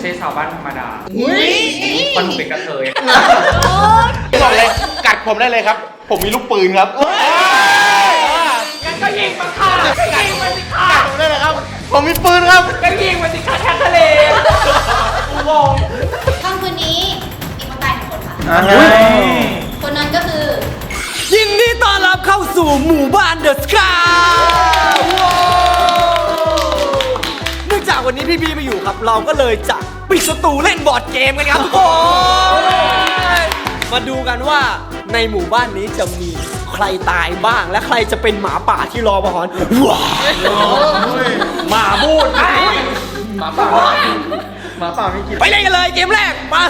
ใช่ชาวบ้านธรรมดาคนหนูเป็นกระเทยบอกเลยกัดผมได้เลยครับ ผมมีลูกปืนครับงั้นก็ยิงมาค่ะก็ยิงมาสิค่ะกัดผมได้เลยครับ ผมมีปืนครับก็ยิงมาสิค่ะแทบทะเลกูงงค่ำคืนนี้มีคนตายหนึ่งคนค่ะคนนั้นก็คือยินดีต้อนรับเข้าสู่หมู่บ้านเดอะสกาเนื่องจาก วันนี้พี่บีไม่อยู่ครับ เราก็เลยจะปิดสตูเล่นบอร์ดเกมกันครับทุกคนมาดูกันว่าในหมู่บ้านนี้จะมีใครตายบ้าง และใครจะเป็นหมาป่าที่รอมาหอนว้าวหมาบูดหมาป่าหมาป่าไม่กินไปเล่นกันเลยเกมแรกมา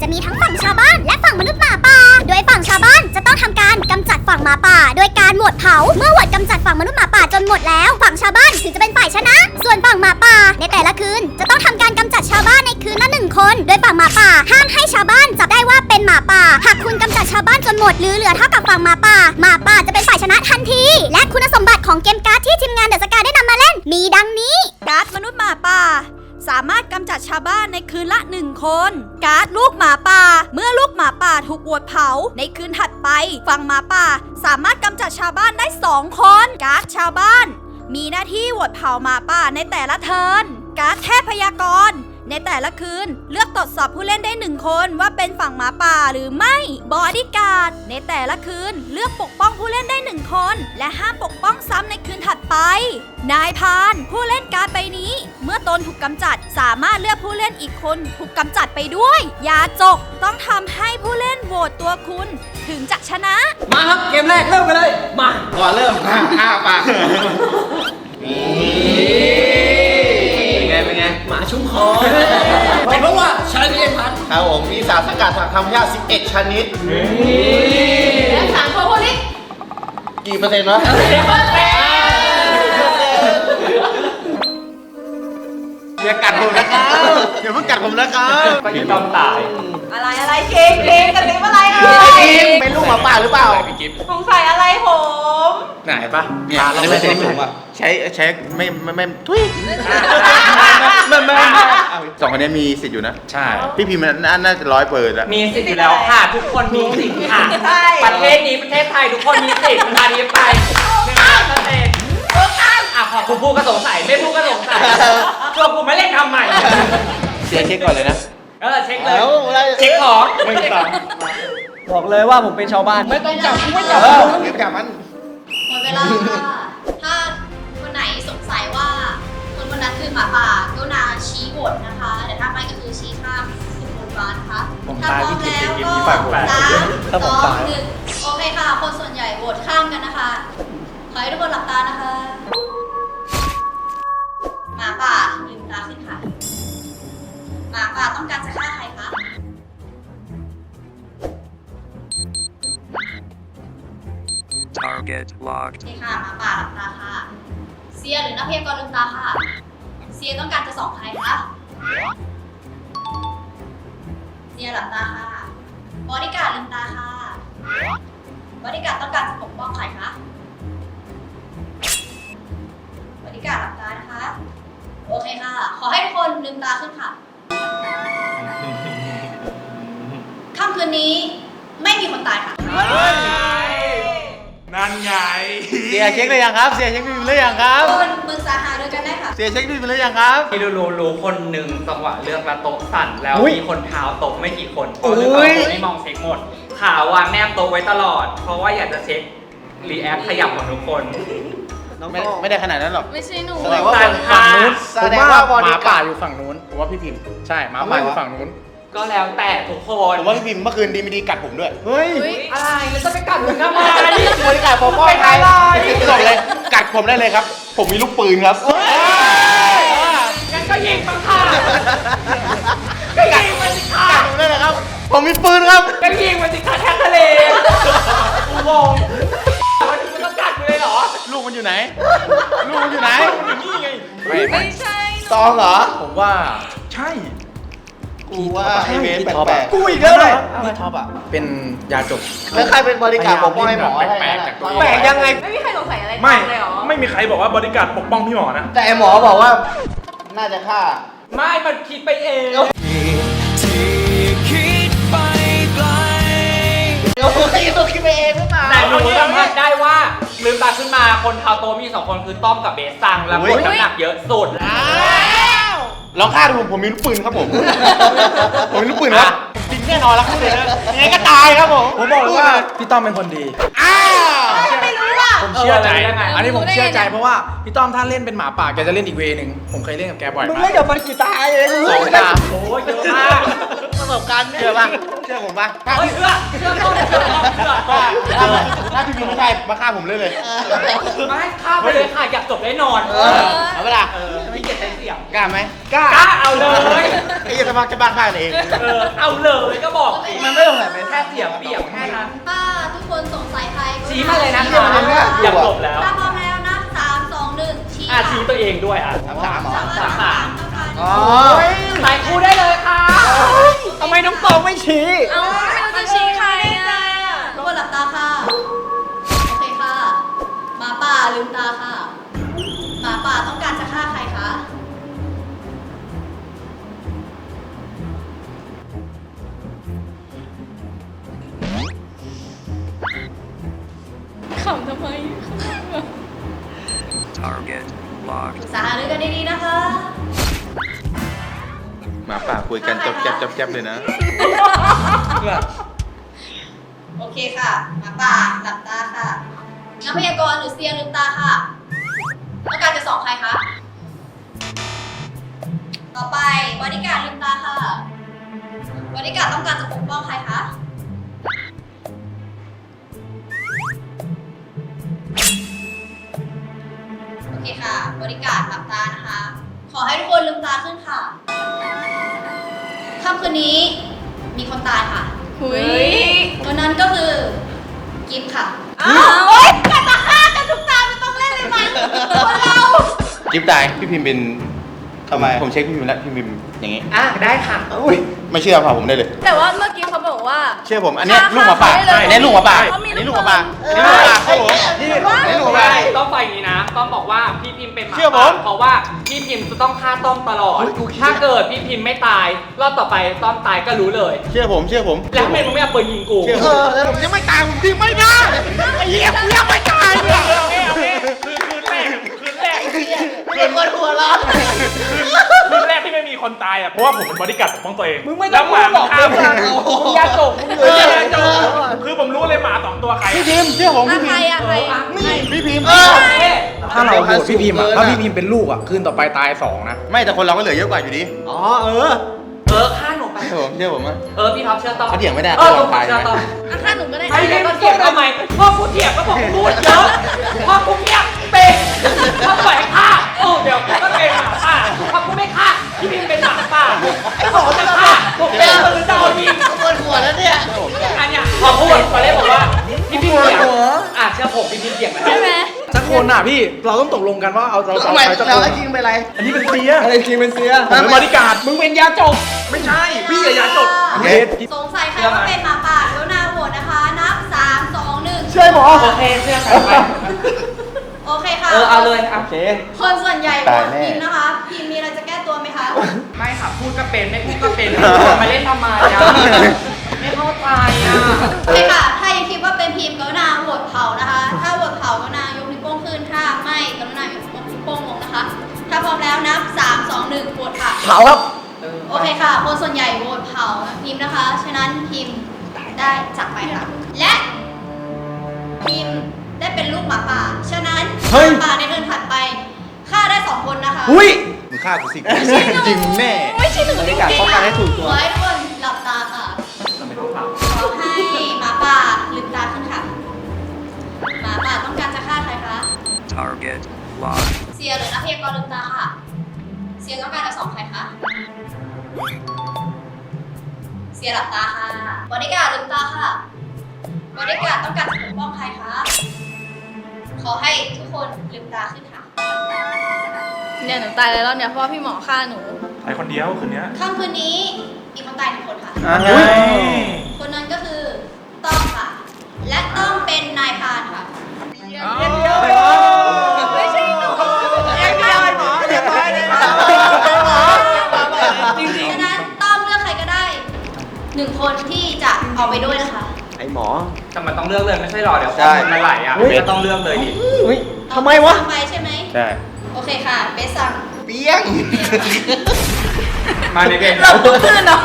จะมีทั้งฝั่งชาวบ้านและฝั่งมนุษย์หมาป่า โดยฝั่งชาวบ้านจะต้องทำการกำจัดฝั่งหมาป่า โดยการโหวตเผา เมื่อโหวตกำจัดฝั่งมนุษย์หมาป่าจนหมดแล้ว ฝั่งชาวบ้านถึงจะเป็นฝ่ายชนะ ส่วนฝั่งหมาป่า ในแต่ละคืน จะต้องทำการกำจัดชาวบ้านในคืนละหนึ่งคน โดยฝั่งหมาป่าห้ามให้ชาวบ้านจับได้ว่าเป็นหมาป่า หากคุณกำจัดชาวบ้านจนหมดหรือเหลือเท่ากับฝั่งหมาป่า หมาป่าจะเป็นฝ่ายชนะทันที และคุณสมบัติของเกมการ์ดที่ทีมงานเดอะสกาได้นำมาเล่น มีดังนี้การ์ดมนุษย์หมาป่า สามารถกำจัดชาวบ้านในคืนละหนึ่งคน การ์ดลูกหมาป่า เมื่อลูกหมาป่าถูกอวดเผา ในคืนถัดไปฝั่งหมาป่า สามารถกำจัดชาวบ้านได้สองคน การ์ดชาวบ้าน มีหน้าที่อวดเผาหมาป่าในแต่ละเทิร์นการ์ดเทพยากร ในแต่ละคืน เลือกตรวจสอบผู้เล่นได้หนึ่งคนว่าเป็นฝั่งหมาป่าหรือไม่บอดี้การ์ดในแต่ละคืน เลือกปกป้องผู้เล่นได้หนึ่งคน และห้ามปกป้องซ้ำในคืนถัดไป นายพราน ผู้เล่นการ์ดใบนี้ เมื่อตนถูกกำจัดสามารถเลือกผู้เล่นอีกคนถูกกำจัดไปด้วยอย่าจกต้องทำให้ผู้เล่นโหวตตัวคุณ ถึงจะชนะ มาครับเกมแรกเริ่มกันเลย มาก่อนเริ่มห้าห้าปากเป็น ไงเป็นไง หมาชุ่มคอเป็นเพราะว่าใช้ไม่ได้พันครับผมมีสารสกัดจากธรรมชาติ 11 ชนิด และสารโคโพลิกกี่เปอร์เซ็นต์วะอย่ากัดผมนะครับอย่าเพิ่งกัดผมนะครับก็ยิงต้องตาย อะไรอะไรเก่งเก่งกันเต็มอะไรเอ่ไอ้ยกิมเป็นลูกหมาป่าหรือเปล่าพี่กิฟต์สงสัยอะไรผม ไหนปะเนี่ยอันนี้ไม่ใช่ผมอะ ใช้ใช้ไม่ไม่ไม่ทุยไม่ไม่สองคนนี้มีสิทธิ์อยู่นะ ใช่ พี่พิมพ์น่าน่าจะร้อยเปอร์แล้วมีสิทธิ์อยู่แล้วค่ะ ทุกคนมีสิทธิ์ค่ะประเทศนี้ประเทศไทยทุกคนมีสิทธิ์มาดีไปหนึ่งร้อยเปอร์เซ็นต์อะพอกูพูดก็สงสัยไม่พูดก็สงสัยตัวกูไม่เล่นทำใหม่ เสียเช็คก่อนเลยนะ เออเช็คเลยเอาอะไรเช็คของหนึ่งสองบอกเลยว่าผมเป็นชาวบ้าน ไม่ต้องจับไม่จับเออเก็บจับมันหมดเวลาค่ะ หมาป่ากรุณาชี้โหวตนะคะแต่ถ้าไม่ก็คือชี้ข้ามเป็นบนฟ้านะคะถ้าพร้อมแล้วก็สามสองหนึ่งโอเคค่ะ คนส่วนใหญ่โหวตข้ามกันนะคะขอให้ทุกคนหลับตานะคะหมาป่าลืมตาขึ้นค่ะหมาป่าต้องการจะฆ่าใครคะ Target locked. โอเคค่ะหมาป่าหลับตาค่ะเซียหรือนักพยากรณ์ลืมตาค่ะ เซียต้องการจะส่องใครคะเซียหลับตาค่ะบอดี้การ์ดลืมตาค่ะบอดี้การ์ดต้องการจะปกป้องใครคะบอดี้การ์ดหลับตานะคะ โอเคค่ะ ขอให้ทุกคนลืมตาขึ้นค่ะค่ำคืนนี้ไม่มีคนตายค่ะ นั่นไง เสียเช็คเลยยังครับ เสียเช็คพี่พิมพ์เลยยังครับ ทุกคนปรึกษาหารือกันได้ค่ะ เสียเช็คพี่พิมพ์เลยยังครับ ที่รู้รู้คนหนึ่งจังหวะเลือกแล้วโต๊ะสั่นแล้วอุ๊ยมีคนเท้าโต๊ะไม่กี่คนอุ๊ยหรือเปล่าผมไม่มองเช็คหมดขาวางแนบโต๊ะไว้ตลอด เพราะว่าอยากจะเช็ครีแอคขยับของทุกคนไม่ไม่ได้ขนาดนั้นหรอก ไม่ใช่หนูแสดงว่าสั่นค่ะแสดงว่าบอหดี้มาป่าป่าออยู่ยู่ฝั่งนู้นผมว่าพี่พิมพ์ใช่หมาป่าอยู่ฝั่งนู้นก็แล้วแต่ทุกคนผมว่าพี่พิมพ์เมื่อคืนดีไม่ดีกัดผมด้วยเฮ้ยอะไรแล้วจะไปกัดมึงทำไมบริการปกป้องใครบอกเลยกัดผมได้เลยครับ ผมมีลูกปืนครับงั้น ก็ยิงมาค่ะก็ยิงมาสิค่ะกัดผมได้เลยครับ ผมมีปืนครับ ก็ยิงมาสิค่ะแทบทะเลกูงงวันนี้มันต้องกัดกูเลยเหรอ ลูกมันอยู่ไหน ลูกมันอยู่ไหนอยู่นี่ไง ไม่ไม่ใช่ตองเหรอ ผมว่าใช่ กูว่าไอเวฟแปลกกูอีกแล้วเหรอพี่ท็อปอะ เป็นยาจบ แล้วใครเป็นบริการปกป้องให้หมอแปลกๆจากตัวเองแปลกยังไง ไม่มีใครสงสัยอะไรไม่ เลยเหรอ ไม่มีใครบอกว่าบริการปกป้องพี่หมอนะ แต่ไอหมอบอกว่า น่าจะฆ่า ไม่ มันคิดไปเองเดี๋ยวไอ้ตัวคิดไปเองหรือเปล่าแต่หนูสัมผัสได้ว่าลืมตาขึ้นมาคนเทาโตมีสองคนคือต้อมกับเบสซังแล้วคนน้ำหนักเยอะสุด ลองฆ่าดูผมมีลูกปืนครับผม ผมมีลูกปืนครับจริงแน่นอนแล้วครับเลยนะยังไงก็ตายครับผม ผมบอกเลยว่าพี่ต้อมเป็นคนดี อ้าวไม่รู้อะ ผมเชื่อใจ เออแล้วยังไง อันนี้ผมรู้ได้เชื่อใจไงเพราะว่าพี่ต้อมถ้าเล่นเป็นหมาป่าแกจะเล่นอีกเวย์หนึ่งผมเคยเล่นกับแกบ่อยมึงมาเล่นกกับมันกี่ตายเองสองตาโอ้ยเยอะมากประสบการณ์เชื่อป่ะเชื่อผมป่ะถ้าเฮ้ยเชื่อเชื่อต้อมเชื่อต้อมเชื่อถ้าถ้าถ้าพี่พิมพ์ไม่ใช่มาฆ่าผมเลยเลยไม่ข้ามไปเลยค่ะอยากจบได้นอนเออเอาเวลาเออไม่เกียดใจเสียงกล้าไหมกล้าเอาเลยไอ้เหี้ย สมัครจะบ้านฆ่ากันเองเออเอาเลยก็บอกสิมันไม่ต้องแบบเป็นแค่เสียงเปรียบแค่นั้นถ้าทุกคนสงสัยใครก็ชี้มาเลยนะชี้คะมาเลยอยากจบแล้วถ้าพร้อมแล้วนะสามสองหนึ่งชี้อะชี้ตัวเองด้วยอะสามสามเหรอสามสามสามอ๋อใส่ครูได้เลยค่ะทำไมน้องตองไม่ชี้เอาไม่รู้จะชี้ใครอะทุกคนหลับตาค่ะโอเคค่ะหมาป่าลืมตาค่ะหมาป่าต้องการจะฆ่าใคร ขำทำไมปรึกษาหารือกันดีๆนะคะ หมาป่าคุยกันจบแจ๊บจบแจ๊บเลยนะ โอเคค่ะหมาป่าหลับตาค่ะ นักพยากรณ์หรือเซียนลืมตาค่ะต้องการจะสอบใครคะ ต่อไปบริการดลืมตาค่ะบริการดต้องการจะปกป้องใครคะ คค่ะ บริการดหลับตานะคะ ขอให้ทุกคนลืมตาขึ้นค่ะค่ำคืนนี้มีคนตายค่ะหุยคนนั้นก็คือกิฟค่ะ อ้าวโอ๊ยกันมาฆ่ากันทุกตาไม่ต้องเล่นเลยมั้งคนเราจิ๊บตายพี่พิมพ์เป็น ทำไม ผมเช็คพี่พิมพ์แล้วพี่พิมพ์อย่างงี้ อะได้ค่ะ อุ้ยไม่เชื่อเปล่าผมได้เลย แต่ว่าเมื่อกี้เขาบอกว่า เชื่อผม อันเนี้ยฆ่าลูกหมาป่าฆ่าได้เลยอันเนี้ยลูกหมาป่าเขามีอันนี้ลูลูกกหมาป่าเออันอนี้ลูกหมาป่าครับผมนี่อันนี้ลูกหมาป่าใช่ต้องไปอย่างนี้นะ ต้องบอกว่าพี่พิมพ์เป็นหมาเชื่อผม ป่าเพราะว่าพี่พิมพ์จะต้องฆ่าต้อมตลอด ถ้าเกิดพี่พิมพ์ไม่ตาย รอบต่อไปต้อมตายก็รู้เลย เชื่อผม เชื่อผม แล้วทำไมมึงไม่เอาปืนยิงกูเชื่อผมผมยังไม่ตายผมยิงไม่ได้ไอ้เหี้ยกูยังไม่ตายเนี่ยโอเคโอเคคือคืนแรกคืนแรก ไม่ได้คนหัวเราะคืนแรกที่ไม่มีคนตายอะเพราะว่าผมเป็นบริการดปกป้องตัวเองมึงไม่ต้องแล้วหมาพูดหรอกฆ่าผมมึงอยาจบมึงเออคือผมรู้เลยหมาสองตัวใครพี่พิมพ์เชื่อผมอะพี่ใคพิรมพ์อะใครอะนี่พี่พิมพ์ถ้าเราโหวตพี่พิมพ์อะถ้าพี่พิมพ์เป็นลูกอะคืนต่อไปตายสองนะ ไม่แต่คนเราก็เหลือเยอะกว่าอยู่ดี อ๋อเออ เออฆ่าหนูไปเชื่อ ผมเชื่อผมอะ เออพี่ท็อปเชื่อต้อมเขาเถียงไม่ได้เออเขาผมตายเชื่อต้อมอะฆ่าหนูก็ได้ไอ้เนี่ยก็เถียงทำไมพ่อกูเถียงก็บอกพูดเยอะพ่อกูเงียบเป็นพ่อปล่อยให้ฆ่าโอ้เดี๋ยวกูก็เป็นหมาป่าพ่อกูไม่ฆ่าพี่พิมพ์เป็นหมาป่าขอจะฆ่าผมเป็นมือดาวยิงปวดหัวแล้วเนี่ย อันเนี้ยพอพูดตอนแรกบอกว่าพี่พิมพ์เถียงอะเชื่อผมพี่พิมพ์เถียงนะ ใช่ไหม สักคนอะพี่เราต้องตกลงกันว่าเอาเราจะทำเอาไมใครสักเราคนไอ้จริงเป็นไร อันนี้เป็นเสียอะไรจริงเป็นเสียผมเป็นบริการดมึงเป็นยาจบไม่ใช่พี่อย่ายาจบโอเคสงสัยใครว่าเป็นหมาป่ากรุณาโหวตนะคะ นับสามสองหนึ่งเชื่อหมอโอเคเชื่อใครไปโอเคค่ะ เออเอาเลยเอาโอเค คนส่วนใหญ่โหวตายตแน่พิมพ์นะคะ พิมพ์มีอะไรจะแก้ตัวไหมคะ ไม่ค่ะพูดก็เป็นไม่พูดก็เป็นมาเล่นทำไมอะไม่เข้าใจอะ โอเคค่ะ ผาครับโอเคค่ะ คนส่วนใหญ่โหวตเผาพิมพ์นะคะ ฉะนั้นพิมพ์ได้จากไปค่ะ และพิมพ์ได้เป็นลูกหมาป่า ฉะนั้นเฮ้ยหมาป่าในเทิร์นถัดไปฆ่าได้สองคนนะคะอุ้ยมึงฆ่ากูสิจริงแน่ ไม่ใช่หนูบจริริงการป้องกันให้ถูกขตัวอให้ทุกคนหลับตาค่ะ เราไม่ต้องเผาขอให้หมาป่าลืมตาขึ้นค่ะ หมาป่าต้องการจะฆ่าใครคะ Target locked. เสียหรือนักพยากรณ์ลืมตาค่ะเสียต้องการจะสองใครคะเสียหลับตาค่ะบริการดลืมตาค่ะบริการดต้องการจะปกป้องใครคะขอให้ทุกคนลืมตาขึ้นค่ะเนี่ยหนูตายแล้วเนี่ยเพราะว่าพี่หมอฆ่าหนูใครคนเดียวคืนเนี้ยค่ำคืนนี้มีคนตายหนึ่งคนค่ะอ่าไงคนนั้นก็คือต้องค่ะ และต้องเป็นนายพรานค่ะไม่ หนึ่งคนที่จะเอาไปด้วยนะคะ ไอหมอ แต่มันต้องเลือกเลยไม่ใช่หรอเดี๋ยวใช่ข้อมูลมันไหลอะก็ต้องเลือกเลยดิเฮ้ยทำไมวะไปใช่ไหม ใช่โอเคค่ะ เบสสั่งเปี้ยง มาในเพลงเราก็คือเนาะ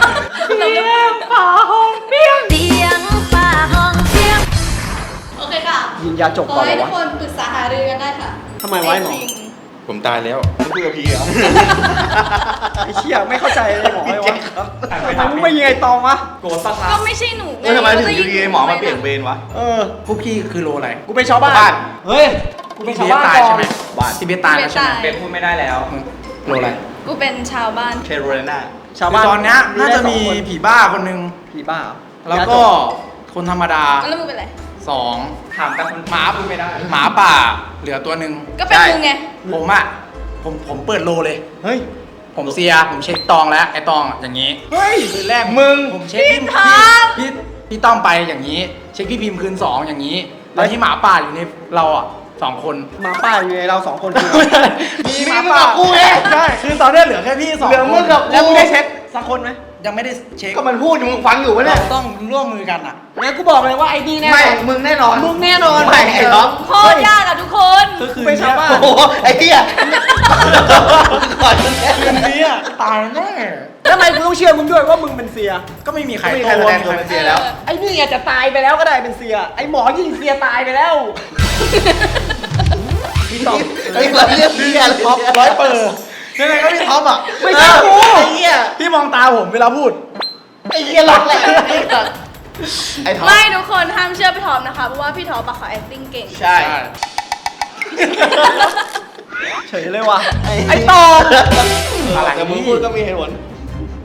โอเคค่ะยิงยาจบขอก่อนเลให้ยทุวะกคนปรึกษาหารือกันได้ค่ะทำไมวะไอ้หมอ ผมตายแล้วคุยกับพี่เหรอไอเชี่ยไม่เข้าใจเลยหมอไอ้วะทำไมมึงไม่ยิงไอตองวะโกรธปะครัก็บไม่ใช่หนูเออทำไมถึงอยู่ดีๆหมอมาเปลี่ยนเวรวะ เออ พวกพี่คือโลอะไรกูเป็นชาวบ้านบ้านเฮ้ยกูเป็นชาวบ้านตายก่อใช่นไหมบ้านที่เบสตายแล้วใช่ไหมเบนพูดไม่ได้แล้วโลอะไรกูเป็นชาวบ้านเทโรเลน่าชาวบ้านคือตอนเนี้ยน่าจะมีได้สองคนผีบ้าคนหนึง ผีบ้าเหรอแล้วก็คนธรรมดา แล้วมึงเป็นอะไร สองถามแต่คนหมาพูดไม่ได้ หมาป่าเหลือตัวหนึ่งก็เป็นมึงไง ผมอะผมผมเปิดโลเลย เฮ้ย ผมเสียผมเช็คตองแล้วไอ้ตองอะอย่างนี้เฮ้ยคืนแรกมึงผมเช็คพี่พี่ทอม พี่พี่ต้องไปอย่างนี้ เช็คพี่พิมพ์คืนสองอย่างนี้ แล้วที่หมาป่าอยู่ในเราอะสองคน หมาป่าอยู่ในเราสองคนคือ มีหมาป่ากูเอง ใช่คือตอนเนี้ยเหลือแค่พี่สองเหลือมึงกับคนแล้วมึงได้เช็คสักคนไหม ยังไม่ได้เช็คก็มันพูดอยู่มึงฟังอยู่ปะเนี่ย เราต้องร่วมมือกันอะงั้นกูบอกเลยว่าไอ้นี่แน่ไม่นอนมึงแน่นอน มึงแน่นอนไม่ไอ้ท็อป โคตรยากอะทุกคนคือกูเป็นชาวบ้านโอ้โห ไอ้เหี้ยก่อนคืนนี้อะตายแน่แล้วทำไมกูต้องเชื่อมึงด้วยว่ามึงเป็นเสีย ก็ไม่มีใครไม่มีใครแสดงตัวเป็นเสียแล้ว ไอ้นี่อาจจะตายไปแล้วก็ได้เป็นเสีย ไอ้หมอยิงเสียตายไปแล้วพี่ตอบไอ้เราเรียกเหี้ยเลยท็อปร้อยเปอร์ ยังไงก็พี่ท็อปอะไม่ใช่กู ไอ้เหี้ยพี่มองตาผมเวลาพูด ไอ้เหี้ยหลอกแหละไอ้ท็อปไม่ทุกคนห้ามเชื่อพี่ทอมนะคะ เพราะว่าพี่ทอมอะเขา acting เก่ง ใช่ เฉยเลยว่ะไอ้ไอ้ตอบอะไรแต่มึงพูดก็มีเหตุผล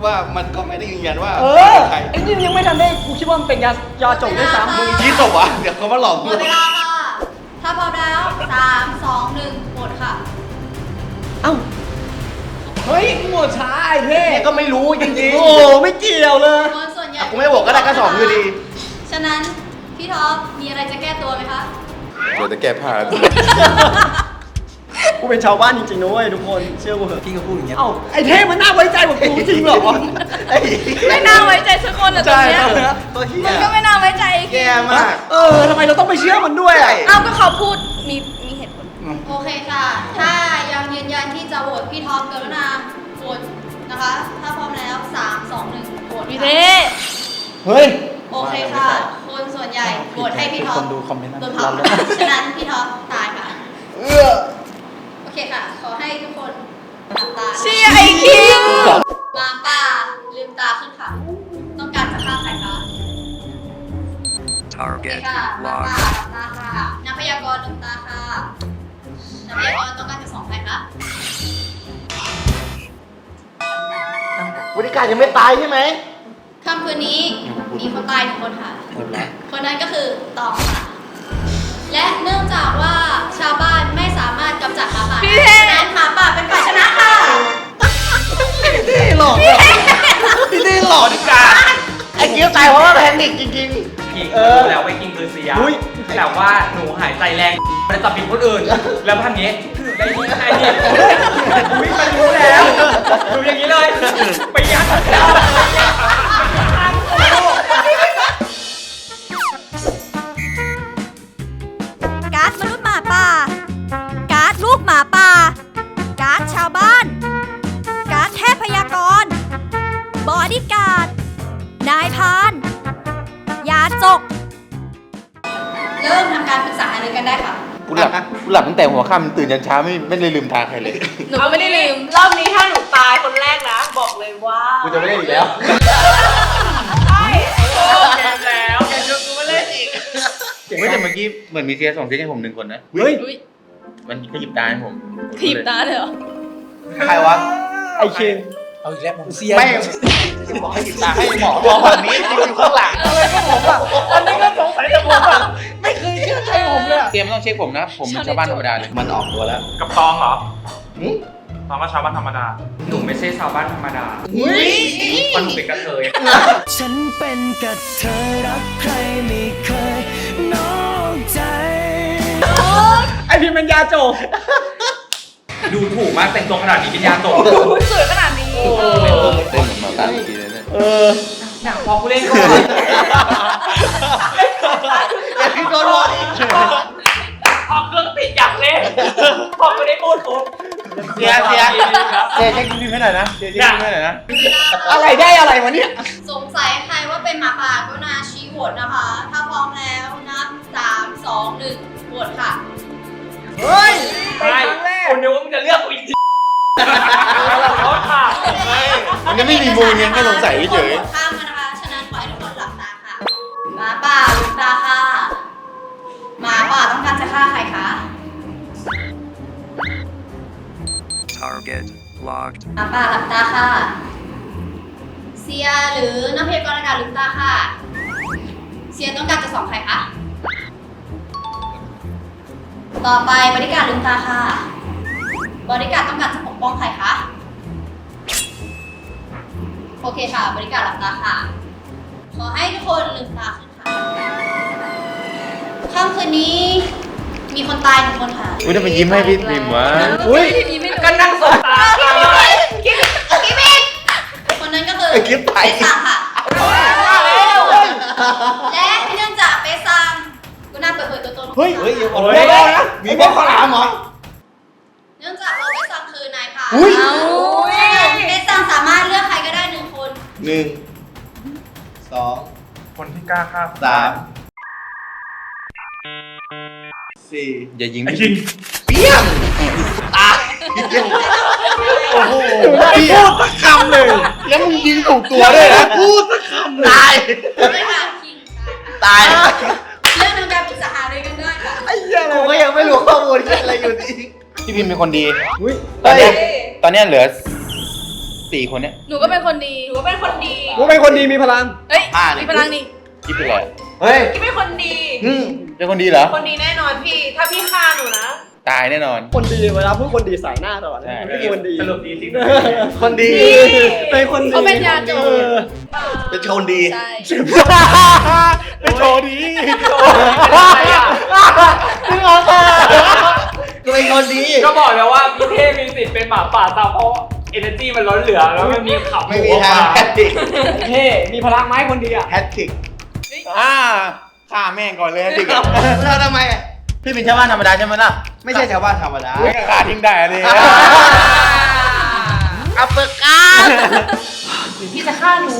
ว่ามันก็ไม่ได้ยืนยันว่าเออใครไอ้นี่ยังไม่ทันได้กูคิดว่ามันเป็นยายาจบด้วยซ้ำมึมึงงคิดตกวะเดี๋ยวเขามาหลอกหมกูดเวลาค่ะ ถ้าพร้อมแล้วสามสองหนึ่งหมดค่ะ เอ้า เฮ้ยกูหมดช้าไอ้เท่เนี่ยก็ไม่รู้จริงโอ้ไม่เกี่ยวเลย คนส่วนใหญ่ๆกูไม่บอกก็ได้ก็สองอยู่ดี ฉะนั้นพี่ท็อปมีอะไรจะแก้ตัวไหมคะเดี๋ยวจะแก้ผ้ากูเป็นชาวบ้านจริงๆนะเว้ยทุกคน เชื่อกูเถอะพี่ก็พูดอย่างเงี้ยเอ้าไอ้เท่มันน่าไว้ใจกว่ากูจริงเหรอไอ้ไม่น่าไว้ใจสักคนอะตอนเนี้ยตัวเหี้มึยงก็ไม่น่าไว้ใจไอ้คิแย่งมาก เออทำไมเราต้องไปเชื่อมันด้วยอะ เอ้าก็เขาพูดมีมีเหตุผล โอเคค่ะ ถ้ายังยืนยันที่จะโหวตพี่ท็อปกรุณาโหวตนะคะ ถ้าพร้อมแล้วสามสองหนึ่งโหวตพี่ค่ะเท่เฮ้ย โอเคค่ะ คนส่วนใหญ่โหวตให้พี่ท็อปคนดูคอมเมนต์นั้นโดนเผาฉะนั้นพี่ท็อปตายค่ะโอเคค่ะ ขอให้ทุกคนหลับตาเชี่ยไอ้คิงหมาป่าลืมตาขึ้นค่ะ ต้องการจะฆ่าใครคะ โอเค Target ค่ะหมาป่า locked. หลับตาค่ะ นักพยากรณ์ลืมตาค่ะ นักพยากรณ์ต้องการจะสองใครคะบริการยังไม่ตายใช่ไหมค่ำคืนนี้มีคนตายหนึ่งคนค่ะ คนนั้นก็คือตองค่ะ และเนื่องจากว่าชาวบ้านไม่สามารถกำจัดหมาป่าพี่ได้เท่ฉะนั้นหมาป่าเป็นฝ่ายชนะค่ะ พี่หลอกอะพี่ได้หลอกดิการไอ้กิ้วตายเพราะว่าแพนิคจริงกิงรู้แล้วไปกินคือเสียอุ๊ย แต่ว่าหนูหายใจแรงไปจับผิดคนอื่น แล้วพันนี้ได้ยินไอ้นี่อุ้ยมันรู้แล้วดูอย่างนี้เลย ไปยัดแล้ว ค่ำตื่นยันเช้าไม่ไม่ได้ลืมทางใครเลย หนูก็ไม่ได้ลืมรอบนี้ถ้าหนูตายคนแรกนะ บอกเลยว่ากูจะไม่เล่นอีกแล้ว ใช่เกมแล้วแกชวนกูมาเล่นอีกเฮ้ยแต่เมื่อกี้เหมือนมีเทียร์ส่งเทียร์ให้ผมหนึ่งคนนะ เฮ้ย อุ๊ยมันขยิบตาให้ผมถีบตาเลยเหรอๆใครวะ ไอ้เคนเอาอีกแล้วผมเสียไม่บอกให้หยิบตาให้หมอบอกแบบนี้อยู่ข้างหลังอันนี้ก็สงสัยแต่ผมอะ เลยอะเตรียมต้องเช็คผมนะ ผมเป็นชาวบ้านธรรมดาเลย มันออกตัวแล้วกับตองเหรอหึตอบว่าชาวบ้านธรรมดา หนูไม่ใช่ชาวบ้านธรรมดาอุ้ยเพราะหนูเป็นกระเทยฉันเป็นกับเธอรักใครไม่เคยนอกใจไอพี่มันยาโจกดูถูกมากแต่งตัวขนาดนี้เป็นยาตกสวยขนาดนี้เต้นเหมือนหมาตาเมื่อกี้เลยเนี่ยเออหนังพอกูเล่นก่อนอย่าพี่โดนวอด อีกพอเครื่องติดอยากเล่นพอไม่ได้พูดปุ๊บเสียเสียเสียเช็คพี่พิมพ์ให้หน่อยนะเสียเช็คพี่พิมพ์ให้หน่อยนะ อะไรได้อะไรวะเนี่ย สงสัยใครว่าเป็นหมาป่ากรุณาชี้โหวตนะคะ ถ้าพร้อมแล้วนับสามสองหนึ่งโหวตค่ะ เฮ้ยใช่คุณนึกว่ามึงจะเลือกกูอีกทีเขาถามมันยังไม่มีมูลไงแค่สงสัยเฉยโหวตข้ามมานะคะ ฉะนั้นขอให้ทุกคนหลับตาค่ะหมาป่าลืมตาค่ะ หมาป่าต้องการจะฆ่าใครคะ Target locked. หมาป่าหลับตาค่ะ เซียหรือนักพยากรณ์อากาศลืมตาค่ะ เซียต้องการจะสองใครคะ ต่อไปบริการดลืมตาค่ะ บริการดต้องการจะปกป้องใครคะ โอเคค่ะ บริการดหลับตาค่ะ ขอให้ทุกคนลืมตาขึ้น ค่ะค่ำคืนนี้ มีคนตายหนึ่งคนค่ะอุ้ยทำไมยิ้มให้พี่พิมพ์วะอุ้ยก็นั่งสบตากิมกิมมิกคนนั้นก็คือไอ้คลิปไปเปซังค่ะและเนื่องจากเปซังก็น่าเปิดเผยตัวตนของเฮ้ยเขาเฮ้ยอย่าบอกโอ้ยนะมีพวกข้าวหลามเหรอเนื่องจากเราเปซังคือนายพรานอุ้ยเปซังสามารถเลือกใครก็ได้หนึ่งคนหนึ่งสองคนที่กล้าฆ่าสาม สี่อย่ายิงยิงเปี้ยงตายโอ้โหพูดสักคำเลยแล้วมึงยิงถูกตัวด้วยนะพูดสักคำตายไม่ค่ะคิงตายเรื่องทางการปรึกษาหารือกันได้ค่ะไอ้เหี้ยอะไรกูก็ยังไม่รู้ข้อมูลอะไรอยู่ดีพี่พิมพ์เป็นคนดีอุ้ยตอนเนี้ยตอนเนี้ยเหลือสี่คนเนี้ยหนูก็เป็นคนดีหนูเป็นคนดีกูเป็นคนดีมีพลังเฮ้ยอ่ามีพลังนี่ คิดไปเลยเฮ้ยกิ๊บเป็นคนดีอืมเป็นคนดีเหรอ คนดีแน่นอนพี่ ถ้าพี่ฆ่าหนูนะ ตายแน่นอน คนดีเวลาพูดคนดีใส่หน้าตลอดเลยใช่ ไม่ใช่คนดีสรุปดีจริงคนดี เป็นคนดีเขาเป็นยาโจเออเป็นคนดี ใช่ เป็นโชว์ดีมึงออกมาก็เป็นคนดีก็บอกแล้วว่าพี่เทพมีสิทธิ์เป็นหมาป่าตามเพราะเอเนจีมันล้นเหลือแล้วมันมีขับไม่มีทางแฮตติกเท่มีพลังไหมคนดีอะ แฮตติก อ่าฆ่าแม่งก่อนเลยจริงแล้วทำไมอะพี่เป็นชาวบ้านธรรมดาใช่ไหมล่ะ ไม่ใช่ชาวบ้านธรรมดาไม่ก็ขาดทิ้งได้อะดิอัปเปอร์การพี่จะฆ่าหนู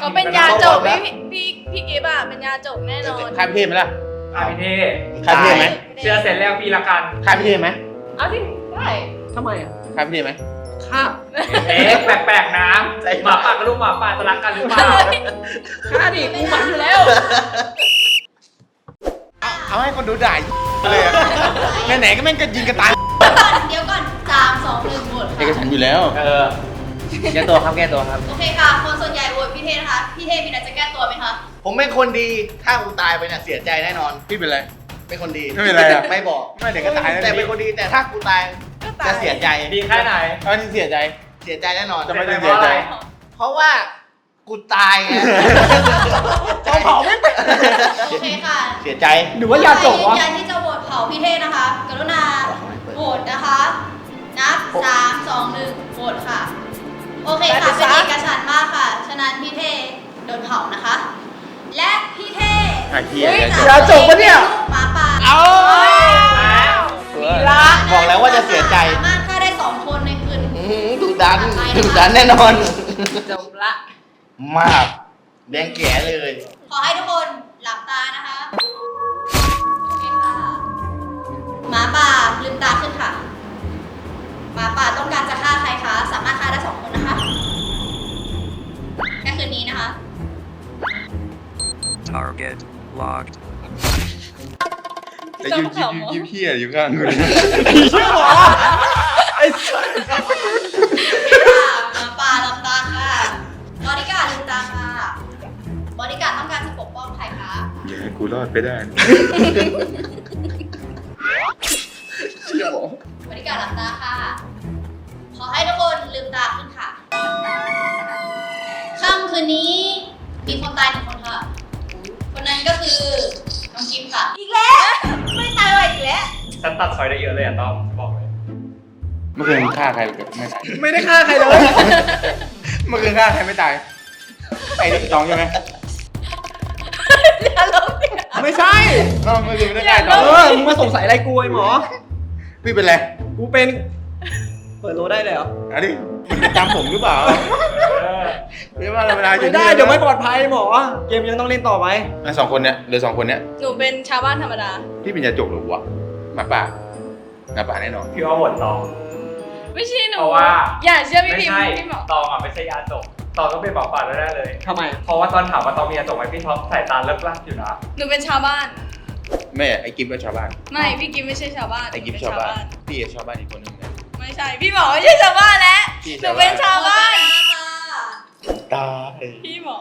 เขาเป็นยาจกพี่พี่พี่กิฟอะเป็นยาจกแน่นอนฆ่าพี่เทพไหมล่ะอะพี่เทพฆ่าพี่เทพไหมเชื่อเสร็จแล้วพี่ละกันฆ่าพี่เทพไหมเอาที่ได้ทำไมอะฆ่าพี่เทพไหม ฆ่าเอ๊ะแปลกๆนะหมาป่ากับลูกหมาป่าจะรักกันหรือเปล่าฆ่าดิกูหมันอยู่แล้ว เอาให้คนดูด่าเลยอะไหนๆก็แม่งก็ยิงกันตายเดี๋ยวก่อนสามสองหนึ่งโหวตเอกค่ะฉันท์อยู่แล้ว เออแก้ตัวครับแก้ตัวครับ โอเคค่ะ คนส่วนใหญ่โหวตพี่เทพนะคะ พี่เทพมีอะไรจะแก้ตัวไหมคะ ผมเป็นคนดี ถ้ากูตายไปเนี่ยเสียใจแน่นอน พี่เป็นไร เป็นคนดีไม่เป็นไรอะ ไม่บอกไม่เดี๋ยวก็ตายแล้วแต่เป็นคนดีแต่ถ้ากูตายจะเสียใจดีแค่ไหนตอนนี้เสียใจ เสียใจแน่นอน จะไม่ได้เสียใจ เพราะว่ากูตายไงเขาเผาไม่เป็นโอเคค่ะเสียใจหรือว่ายาจกใครยืวะนยันที่จะโหวตเผาพี่เทพนะคะ กรุณาโหวตนะคะ นับสามสองหนึ่งโหวตค่ะ โอเคค่ะ เป็นเอกฉันท์มากค่ะ ฉะนั้นพี่เทพโดนเผานะคะ และพี่เทพไอ้เหี้ยจากยาจกปะเนี่ย ลูกหมาป่าเอาบอกแล้วว่าจะเสียใจสามารถฆ่าได้สองคนในคืนอื้อหือดุดันดุดันแน่นอน จบละ มากแดงแก่เลย ขอให้ทุกคนหลับตานะคะโอเคค่ะหมาป่าลืมตาขึ้นค่ะหมาป่าต้องการจะฆ่าใครคะ สามารถฆ่าได้สองคนนะคะแค่คืนนี้นะคะ Target locked. แต่ยิ้มยิ้มยิ้มเหี้ยอยู่ข้างกูเลยไอ้สัสหมาป่าหลับตาค่ะบริการดลืมตาค่ะบริการดต้องการจะปกป้องใครคะอย่าให้กูรอดไปได้บริการดหลับตาค่ะ ขอให้ทุกคนลืมตาขึ้นค่ะค่ำคืนนี้มีคนตายหนึ่งคน ค่ะคนนั้นก็คือน้องกิมค่ะ อีกแล้ว ไม่ตายว่ะอีกแล้ว ฉันตัดซอยได้เยอะเลยอะต้อมบอกเลยเมื่อคืนมึงฆ่าใครกับไม่ตายไม่ได้ฆ่าใครเลยเมื่อคืนฆ่าใครไม่ตายไอ้ตองใช่ไหมไม่ใช่น้องเมื่อคืนไม่ได้ฆ่าตเอองอมึงมาสงสัยอะไรกูไอ้หมอ พี่เป็นไร กูเป็น เปิดโลได้เลยเหรออันนี้ มึงจำผมหรือเปล่าไม่ว่าเราเวลาอยู่ไม่ได้เดี๋ยวไม่ปลอดภัยหมอเกมยังต้องเล่นต่อไหมอะสองคนเนี้ยเหลือสองคนเนี้ยหนูเป็นชาวบ้านธรรมดา พี่เป็นยาจกหรือวะหมาป่าหมาป่าแน่นอน พี่ว่าหมดตอง ไม่ใช่หนูเพราะว่า อย่าเชื่อพี่ไม่พิมใช่พี่หมอตองอะไม่ใช่ยาจกตองต้องเป็นหมอป่าแน่ๆเลย ทำไม เพราะว่าตอนถามว่าตองมียาจกไหมพี่ท็อปสายตาเลิกลักอยู่นะ หนูเป็นชาวบ้าน แม่ไอ้กิฟต์ก็ชาวบ้าน ไม่พี่กิฟไม่ใช่ชาวบ้านไอ้กิฟต์หนูชาวเป็นบ้านพี่ชาวบ้านอีกคนนึงนะ ไม่ใช่ พี่หมอไม่ใช่ชาวบ้านแล้วพี่หนูชาวบ้าน เป็นชาวบ้าน ตาย พี่หมอ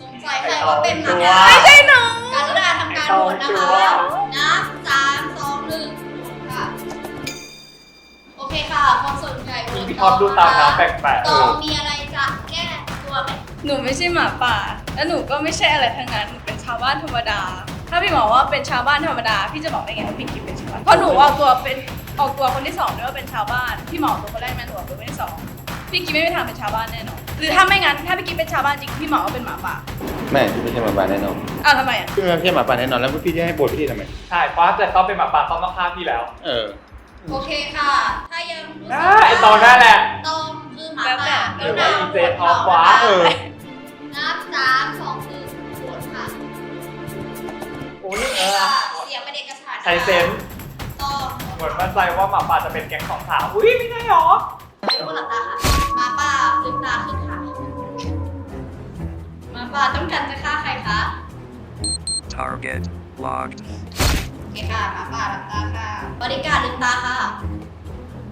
สงสัยใครว่าเป็นหมาไอ้ป่าตองไม่ใช่หนูการุณาทำการโหวตนะคะ นับสามสองหนึ่งค่ะ โอเคค่ะความสนใจโหวตพี่ท็อปดูตามน้ำแปลกตองมีอะไรจะแก้ตัวไหมหนูไม่ใช่หมาป่า และหนูก็ไม่ใช่อะไรทั้งนั้น หนูเป็นชาวบ้านธรรมดา ถ้าพี่หมอว่าเป็นชาวบ้านธรรมดา พี่จะบอกได้ไงว่าพี่กิฟเป็นชาวบ้าน เพราะหนูออกตัวเป็น ออกตัวคนที่สองด้วยว่าเป็นชาวบ้านพี่หมอตัวคนแรกแม่หนูออกตัวคนที่สองพี่กิฟไม่มีทางเป็นชาวบ้านแน่นอนหรือถ้าไม่งั้นถ้าพี่กิฟเป็นชาวบ้านจริงพี่หมอก็เป็นหมาป่าแม่พี่ไม่ใช่หมาป่าแน่นอนอ้าวทำไมอะพี่ไม่ใช่หมาป่าแน่นอนแล้วพี่จะให้โบทพี่ทำไมใช่เพราะถ้าเกิดต้องเป็นหมาป่าต้องต้องฆ่าพี่แล้ว เออ โอเคค่ะ ถ้ายังรู้สึอ่าไอ้ตองนั่นแหละตองคือหมาแล้วแต่ป่าหรือว่าอีเจท็อปวะเออนับสามสองหนึ่งโหวตค่ะโอ้ยโอเคเออค่ะเสียงเป็นเอกฉันท์ใช้เซนส์ตอง เหมือนมั่นใจว่าหมาป่าจะเป็นแก๊งของสาว อุ้ยไม่ใช่หรอให้ทุกคนหลับตาค่ะหมาป่าลืมตาขึ้นค่ะหมาป่าต้องการจะฆ่าใครคะ Target locked. โอเคค่ะหมาป่าหลับตาค่ะ บริการดลืมตาค่ะ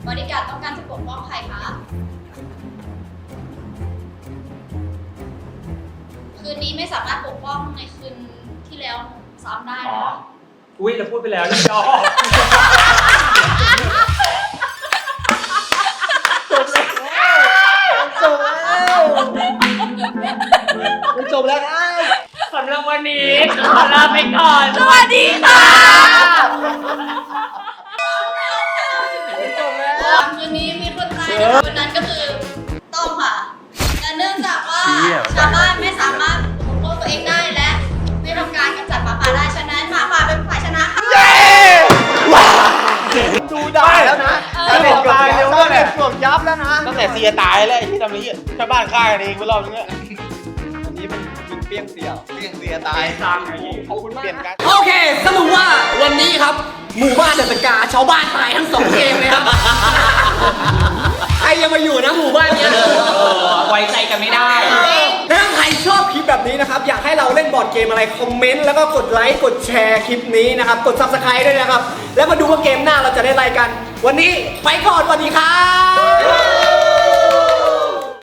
บริการดต้องการจะปกป้องใครคะคืนนี้ไม่สามารถปกป้องในคืนที่แล้วซ้ำได้อ๋อนะ อุ้ยเราพูดไปแล้วนี่ยอจบแล้วจบแล้วครับสำหรับวันนี้ขอลาไปก่อนสวัสดีค่ะจบแล้ว คืนนี้มีคนตายนะคะคนนั้นก็คือต้อมค่ะแต่เนื่องจากว่าชาวบ้านไม่สา ดูได้แล้วนะเออเน็ตตายเร็วมากเลยเกือบยับแล้วนะตั้งแต่เสียตายแล้วไอ้ที่ทำนี้ชาวบ้านฆ่ากันเองไปรอบนึงเนี่ยอันนี้มันยิงเปี้ยงเสียวเสียเสียตายตามไงขอบคุณมากเปลี่ยนกันโอเค สรุปว่าวันนี้ครับ หมู่บ้านเดอะสกาชาวบ้านตายทั้งสองเกมเลยครับ ใครยังมาอยู่นะหมู่บ้านเนี้ย ไว้ใจกันไม่ได้ถ้าใคร ชอบคลิปแบบนี้นะครับ อยากให้เราเล่นบอร์ดเกมอะไร คอมเมนต์ แล้วก็กดไลค์ กดแชร์คลิปนี้นะครับ กด subscribe ด้วยนะครับ แล้วมาดูว่าเกมหน้าเราจะได้อะไรกัน วันนี้ไปก่อนสวัสดีครับ